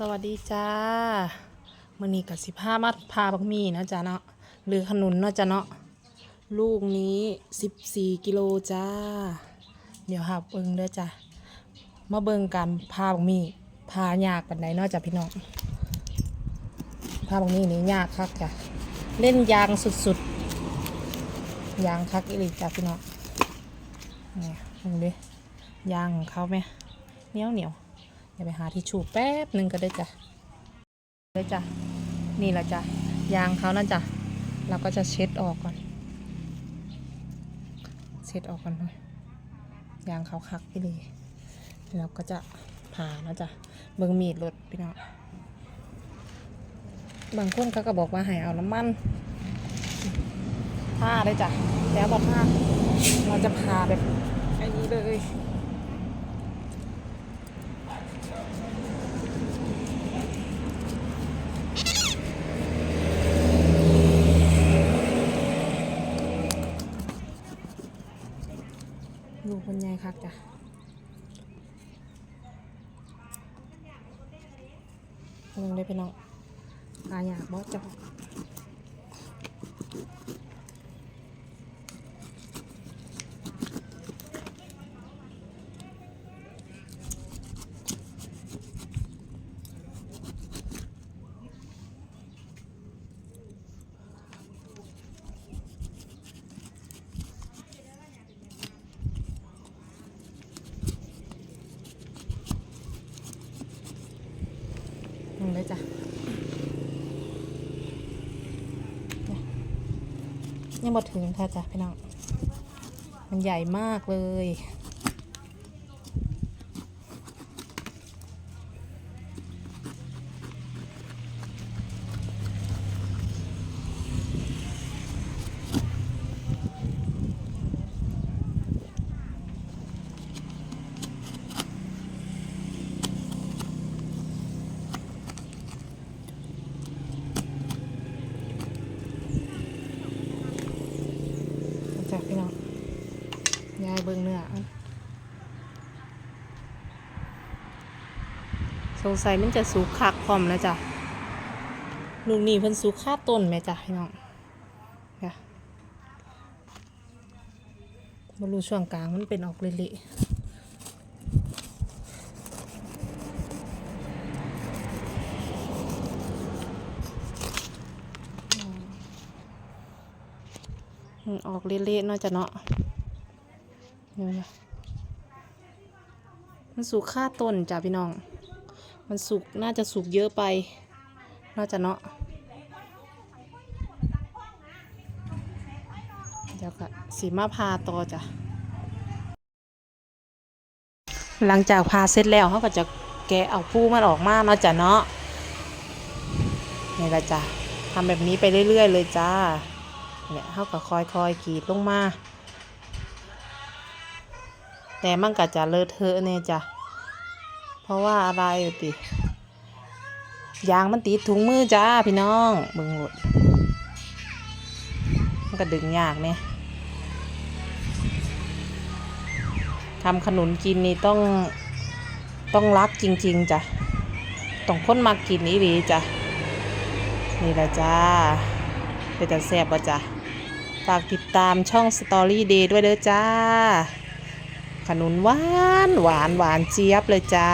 สวัสดีจ้ามื่อนี้กับสิบห้ามัดพาบักมีนะจ้าเนาะหรือขนุนเนาะจ้าเนาะลูกนี้สิบสี่กิโลจ้า เดี๋ยวหาเบิงเด้อจ้ามาเบิงกันพาบักมีพายากปันใดเนาะจ้าพี่น้องพาบักมีนี่ยากคักจ้ะเล่นยางสุดๆยางคักอีหลีจ้าพี่น้องนี่มึงดิยางของเขาไหมเหนียวเหนียว ๆอย่าไปหาที่ชูแป๊บหนึ่งก็ได้จ้ะได้จ้ะนี่แหละจ้ะยางเขานั่นจ้ะเราก็จะเช็ดออกก่อน เช็ดออกก่อนหน่อยยางเขาคักพี่เลยแล้วก็จะผ่านะจ้ะเบิ่งมีดรถพี่น้องบางคนเขาก็บอกว่าให้เอาน้ำมันผ้าได้จ้ะแล้วบอกผ้าเราจะผ่าแบบไอ้นี้เลย ดูคนใหญ่คักจ้ะลงได้ไปน้องอาอยากบอสจะ บอกลงได้จ้ะเนี่ยยังหมดถึงค่ะจ้ะพี่น้อง มันใหญ่มากเลย ยายเบิ่งเนื้อสงสัยมันจะสุกคักพร้อมแล้วจ้ะลูกนี่เพิ่นสุกค่าต้นไหมจ้ะพี่น้องค่ะบรูช่วงกลางมันเป็นออกเละอออกเละๆเนาจะเนาะ เดี๋ยวนะมันสุกค่าต้นจ้ะพี่น้อง มันสุกน่าจะสุกเยอะไป น่าจะเนาะเดี๋ยวก็สีมาพาต่อจ้ะ หลังจากพาเสร็จแล้วเขาก็จะแกะเอาปูมันออกมาเนาะจ้ะเนาะนี่แหละจ้ะทำแบบนี้ไปเรื่อย ๆ เลยจ้าเนี่ยเขาก็คอยๆกรีดลงมา แต่มันก็จะเลอะเทอะเนี่ยจ้ะ เพราะว่าอะไรอยู่ติยางมันติดถุงมือจ้าพี่น้องเบิ่งหมดมันก็ดึงยากเนี่ยทำขนุนกินนี่ต้องต้องรักจริง ๆจ้ะต้องค้นมากินนี่ดีจ้ะนี่แหละจ้าเป็นแต่แซ่บป่ะจ้ะฝากติดตามช่อง Story Day ด้วยเด้อจ้า ขนุนหวานหวานหวานเจี๊ยบเลยจ้า